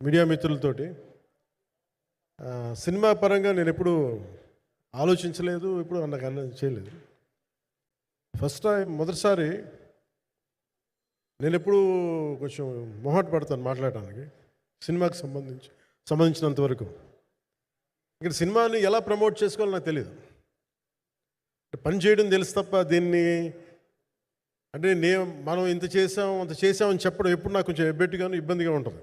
Media మిత్రులతోటి cinema పరంగా నేను ఎప్పుడు ఆలోచించలేదు ఇప్పుడు నాకు అన్న చేయలేదు. ఫస్ట్ టైం మొదటిసారి నేను ఎప్పుడు కొంచెం మొహట పడతాను మాట్లాడటానికి సినిమాకి సంబంధించి సంబంధించినంత వరకు. ఇక్కడ సినిమాని ఎలా ప్రమోట్ చేసుకోవాలో నాకు తెలియదు పని చేయడం తెలుసు తప్ప దీన్ని అంటే నే మనం ఇంత చేసాం అంత చేసామని చెప్పడం ఎప్పుడు నాకు కొంచెం ఎబ్బెట్టుగాను ఇబ్బందిగా ఉంటుంది.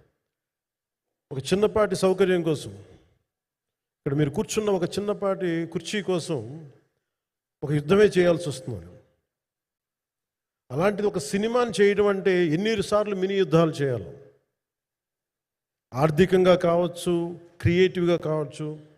ఒక చిన్నపాటి సౌకర్యం కోసం ఇక్కడ మీరు కూర్చున్న ఒక చిన్నపాటి కుర్చీ కోసం ఒక యుద్ధమే చేయాల్సి వస్తుంది అలాంటిది ఒక సినిమాని చేయడం అంటే ఎన్ని సార్లు మినీ యుద్ధాలు చేయాలి. ఆర్థికంగా కావచ్చు క్రియేటివ్గా కావచ్చు